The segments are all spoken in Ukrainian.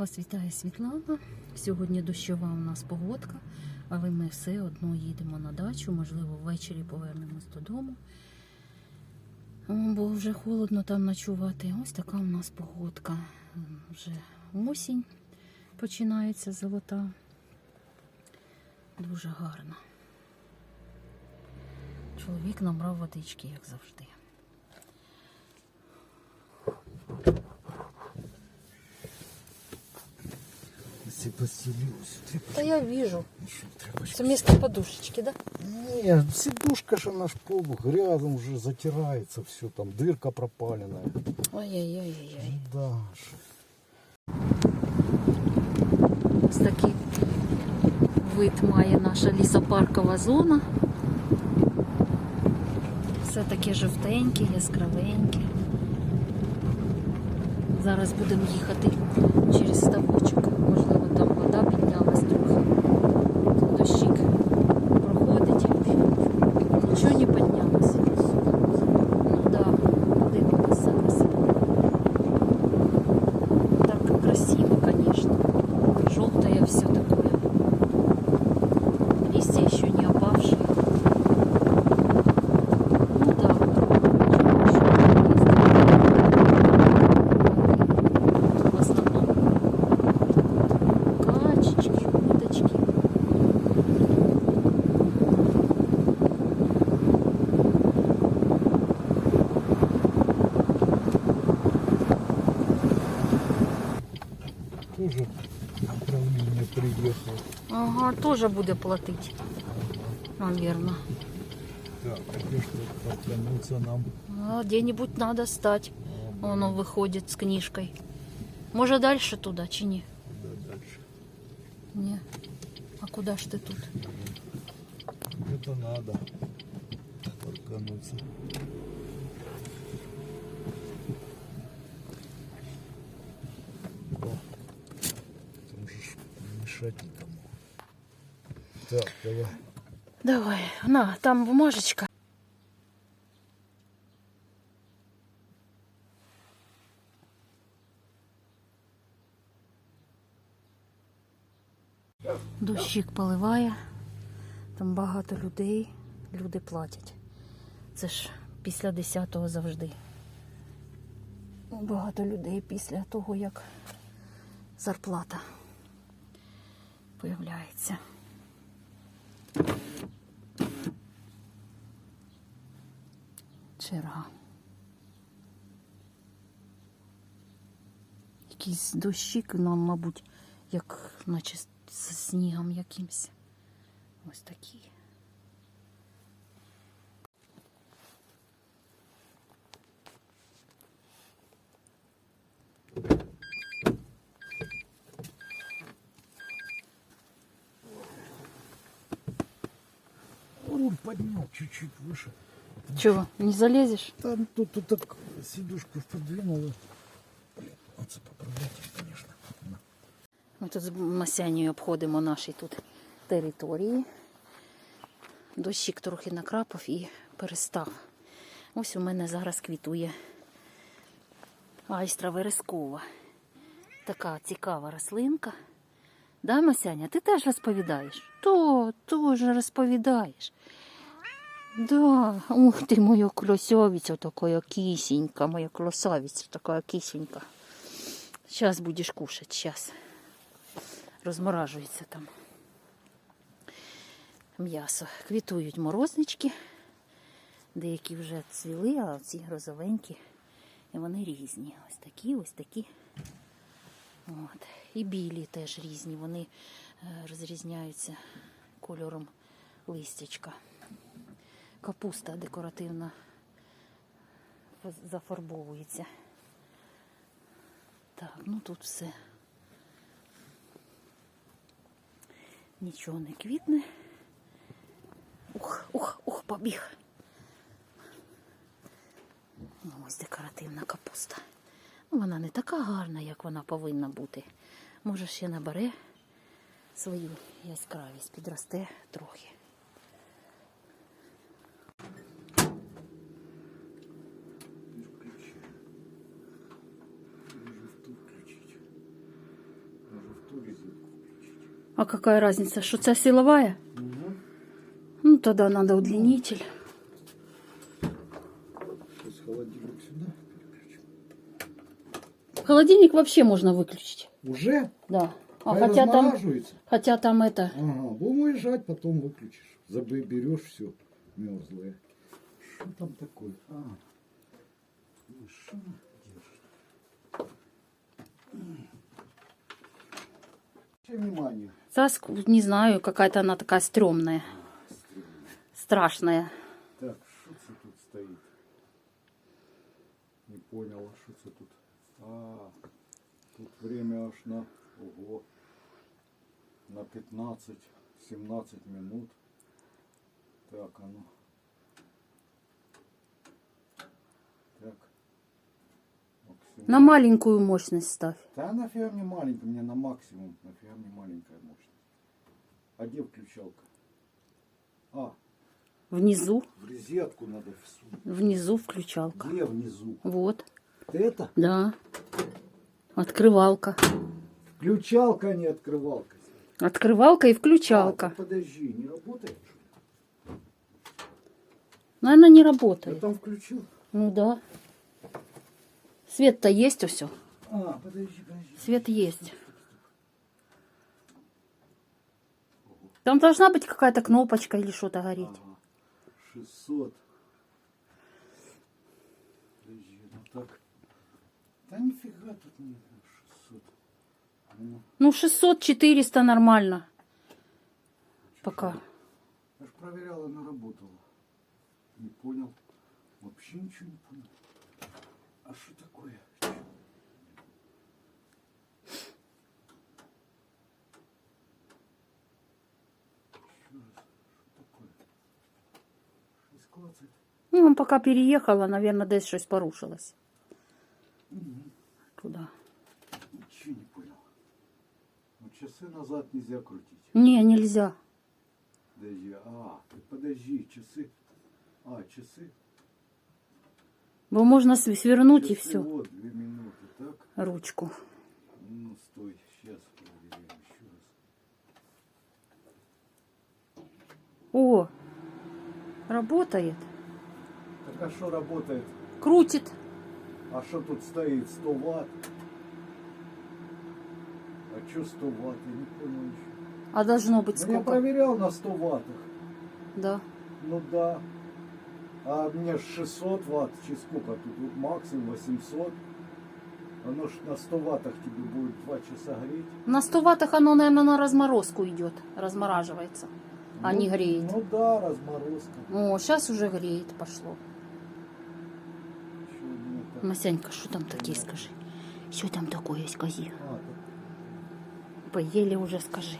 Вас вітає Світлана. Сьогодні дощова у нас погодка, але ми все одно їдемо на дачу. Можливо, ввечері повернемось додому. Бо вже холодно там ночувати. Ось така у нас погодка. Вже осінь починається золота. Дуже гарно. Чоловік набрав водички, як завжди. Если поселился, ты Та я вижу. Це місто подушечки, да? Не, сидушка же наш пол грязом уже затирается все, там дырка пропаленная. Ой-ой-ой-ой. Да. Ось такий вид має наша лісопаркова зона. Все таке жовтеньке, яскравеньке. Зараз будемо їхати через ставочок. Можливо, Тоже буде платить. Наверное. Так, конечно, подтянуться нам. А, где-нибудь надо стать. Оно выходит с книжкой. Может, дальше туда, чи ні? Куда дальше? Ні. А куда ж ти тут? Это надо подкануться. О, ты мешать. Так, давай. Давай, на, там бумажечка. Дощик поливає, там багато людей, люди платять. Це ж після 10-го завжди. Багато людей після того, як зарплата появляється. Черга. Якийсь дощик нам, мабуть, як наче з снігом якимсь. Ось такий. Руль поднял чуть-чуть выше. Чого, не залезеш? Там тут, тут так сидушку подвинула. Блин, поправлять, конечно. Ми тут з Масянію обходимо наші тут території. Дощик трохи накрапав і перестав. Ось у мене зараз квітує айстра верескова. Така цікава рослинка. Да, Масяня, ти теж розповідаєш? То, теж розповідаєш. Да, ух ти, моя красавиця така кисенька, моя красавиця така кисенька. Сейчас будеш кушать, сейчас. Розморажується там м'ясо. Квітують морознички. Деякі вже цвіли, а ці розовенькі. І вони різні. Ось такі, ось такі. От. І білі теж різні. Вони е, розрізняються кольором листячка. Капуста декоративна зафарбовується. Так, ну тут все. Нічого не квітне. Ух, ух, ух, побіг. Ну, Ось декоративна капуста. Ну, Вона не така гарна, як вона повинна бути. Може, ще набере свою яскравість, підросте трохи. А какая разница, что це силовая? Угу. Ну, тогда надо удлинитель. Холодильник вообще можно выключить. Уже? Да. А Хай хотя там, хотя там это... Ага, будем уезжать, потом выключишь. Забы, берешь все мерзлое. Что там такое? А, машина держит. Все внимание. Саску, не знаю, какая-то она такая стрёмная, страшная. Так, что тут стоит? Не понял, а что це тут? А, тут время аж на, ого, на 15-17 минут. Так, а ну. Так. Максимум. На маленькую мощность ставь. Да нафига мне маленькая, мне на максимум, нафига мне маленькая мощность. А где включалка? А, Внизу, в розетку надо всунуть. внизу включалка. Где внизу? Вот, Это? да. Открывалка. Включалка, а не открывалка. Открывалка и А, включалка. ты подожди, не работает? Наверное, не Я работает. там включил. Ну да. Свет-то есть все. А, подожди, подожди. Свет есть. Там должна быть какая-то кнопочка или что-то гореть. Ага. 600. Подожди, ну так. Да нифига тут нет. 600. Ну, Ну, 600-400 нормально. Пока. я ж проверял, она работала. Не понял. Вообще ничего не понял. А что такое? Еще раз. Что такое? Шесть клацает. Ну, он пока переехала, наверное, десь щось порушилось. Туда. Ничего не понял. Ну, часы назад нельзя крутить. Не, нельзя. Подожди, а, ты подожди, часы. А, часы. Бо можна св- свернуть и часы, все. Вот, две минуты, так? Ручку. Ну, стой, сейчас проверяем еще раз. О, работает. А что работает? Крутит. А что тут стоит? 100 ватт? А что 100 ватт? Я не понял еще. А должно быть Ну, я сколько? проверял на 100 ваттах. Да. Ну да. А мне ж 600 ватт, чи сколько тут? Вот максимум 800. Оно ж на 100 ваттах тебе будет 2 часа греть. На 100 ваттах оно, наверное, на разморозку идет. Размораживается. А Ну, не греет. Ну да, разморозка. О, сейчас уже греет пошло. Чё мне так? Масянька, что там такие, скажи? Что там такое, скажи? А, так Поели уже, скажи.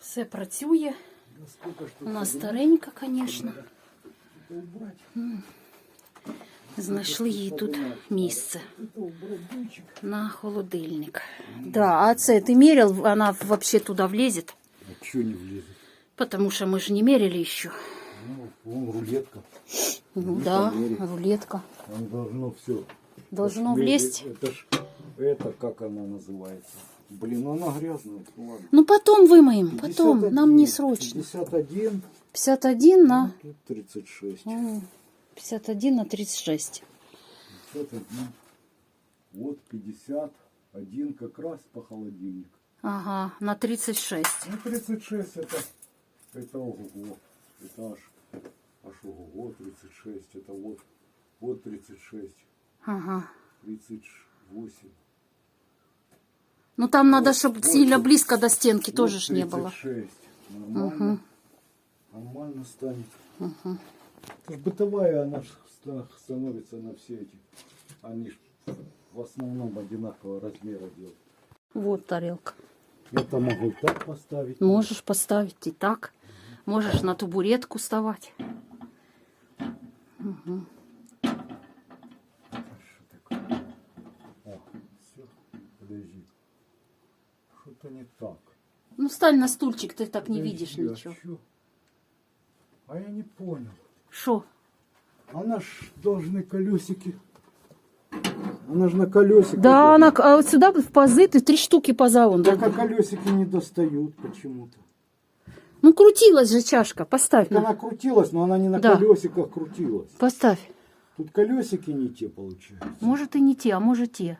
Все працює. да сколько ж тут Вона подумать, старенька, звісно. Это убрать. Знайшли їй тут місце Это убрать датчик. на холодильник. Да, а це ти міряв, вона вообще туда влезет? А что не влезет? Потому что мы же не мерили еще. Ну, вон рулетка. Ну Ну, да, померить. рулетка. Там должно все. Должно влезть. Это ж, это как она называется? Блин, ну она грязная. Ну ладно. Ну потом вымоем, потом, 51, нам не срочно. 51, 51 на... тут 36. М, 51 на 36. 51. Вот 51 как раз по холодильник. Ага, на 36. Ну 36 это, это ого-го. Это аж, аж ого-го 36. Это вот, вот 36, Ага. 38. Ну там надо, чтобы вот сильно близко до стенки тоже Вот ж не было. 36. Нормально. Нормально станет. Это ж бытовая, она становится на все эти. Они ж в основном одинакового размера делают. Вот тарелка. Это могу так поставить. Можешь поставить и так. Можешь на табуретку вставать. А что все, подожди. Что-то не так. Ну, встань на стульчик, ты так не Подожди, видишь а ничего. чё? А я не понял. Шо? А наш должны колесики. Она же на колесиках. Да, идет. на, а вот сюда в пазы ты три штуки паза он. Так а колесики не достают почему-то. Ну крутилась же чашка, поставь. Так на. она крутилась, но она не на Да. колесиках крутилась. Поставь. Тут колесики не те получаются. Может и не те, а может те.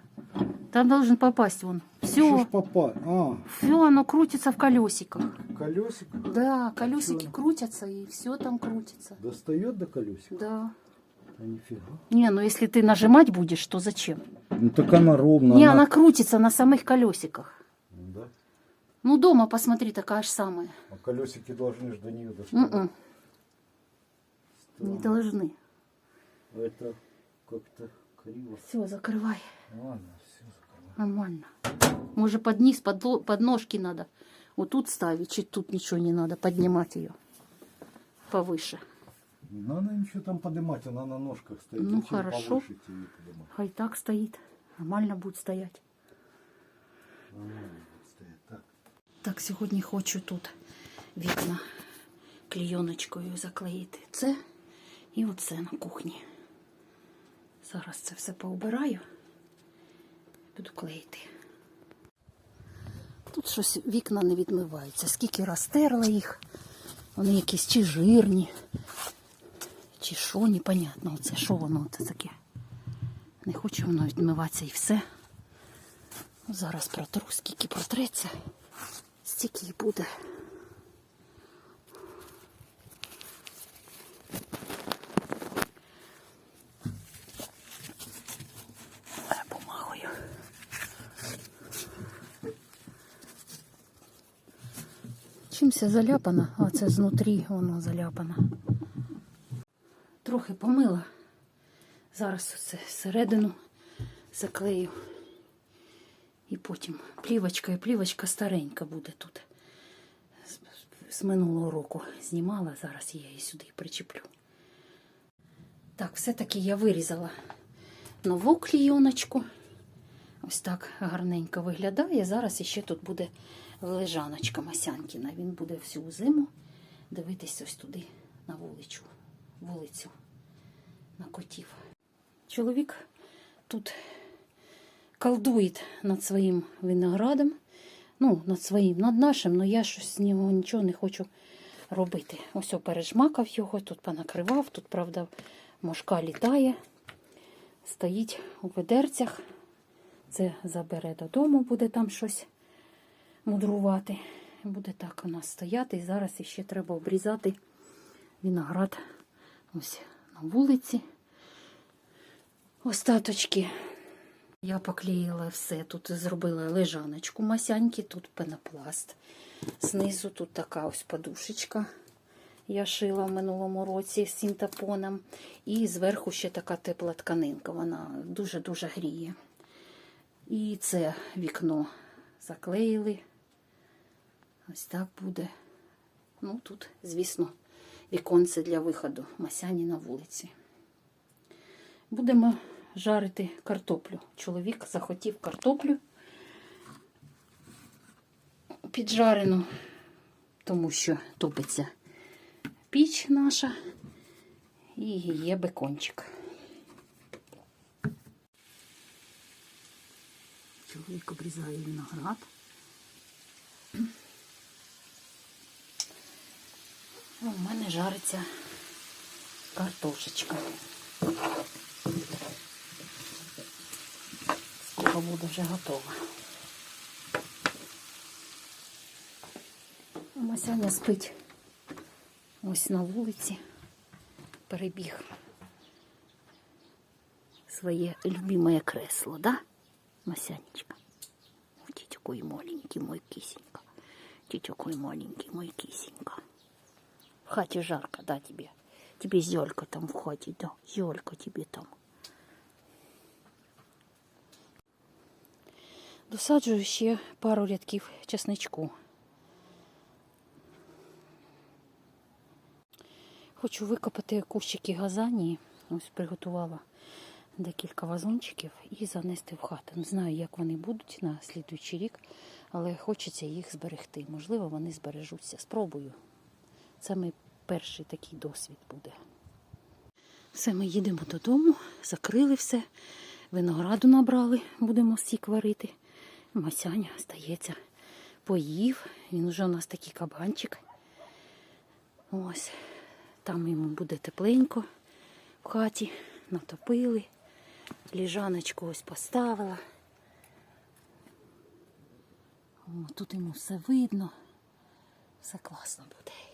Там должен попасть вон. Все, ж попа? А, все оно крутится в колесиках. колесик Да, колесики крутятся и все там крутится. достает до колесика? Да. А нифига. Не, ну если ты нажимать будешь, то зачем? Ну так она ровно. Не, она крутится на самых колесиках. Ну дома посмотри, такая же самая. А колесики должны же до нее доставать. М-м, не должны. Это как-то криво. Все, закрывай. Ладно, все закрываю. Нормально. Может под низ, под, под ножки надо. Вот тут ставить, чуть тут ничего не надо, поднимать ее повыше. Не надо ничего там поднимать, она на ножках стоит. Ну, Зачем хорошо. повыше? Хай так стоит. Нормально будет стоять. Нормально. Так, сьогодні хочу тут вікна клійоночкою заклеїти. Це і оце на кухні. Зараз це все поубираю. Буду клеїти. Тут щось вікна не відмиваються. Скільки раз терла їх. Вони якісь чи жирні, чи що, непонятно. Оце що воно це таке. Не хоче воно відмиватися і все. Зараз протру, скільки протреться. Стільки буде. Е. Чимся заляпана, а це знутрі воно заляпано. Трохи помила. Зараз оце всередину заклею. Потім плівочка, і плівочка старенька буде тут. З, минулого року знімала, зараз я її сюди причеплю. Так, все-таки я вирізала нову клійоночку. Ось так гарненько виглядає. Зараз іще тут буде лежаночка Масянкіна. Він буде всю зиму дивитись ось туди на вулицю, вулицю на котів. Чоловік тут колдує над своїм виноградом. Ну, над своїм, над нашим, але я щось з нього нічого не хочу робити. Ось пережмакав його, тут понакривав, тут, правда, мошка літає, стоїть у ведерцях. Це забере додому, буде там щось мудрувати. Буде так у нас стояти. І зараз іще треба обрізати виноград ось на вулиці. Остаточки я поклеїла все. Тут зробила лежаночку масяньки, тут пенопласт. Знизу тут така ось подушечка. Я шила в минулому році з синтепоном. І зверху ще така тепла тканинка. Вона дуже-дуже гріє. І це вікно заклеїли. Ось так буде. Ну, тут, звісно, віконце для виходу масяні на вулиці. Будемо жарити картоплю. Чоловік захотів картоплю піджарену, тому що топиться піч наша і є бекончик. Чоловік обрізає виноград. У мене жариться картошечка. Скоро буде вже готова. Масяня спить ось на вулиці. Перебіг своє любимое кресло, да, Масянечка? Ой, ты такой маленький мой кисенька. Ты такой маленький мой кисенька. В хате жарко, да, тебе? Тебе зелька там в хате, да? Зелька тебе там. Досаджую ще пару рядків чесничку. Хочу викопати кущики газанії. Ось приготувала декілька вазончиків і занести в хату. Не знаю, як вони будуть на слідуючий рік, але хочеться їх зберегти. Можливо, вони збережуться. Спробую. Це мій перший такий досвід буде. Все, ми їдемо додому, закрили все. Винограду набрали, будемо сік варити. Масяня стається, поїв. Він вже у нас такий кабанчик. Ось. Там йому буде тепленько в хаті. Натопили. Ліжаночку ось поставила. О, тут йому все видно. Все класно буде.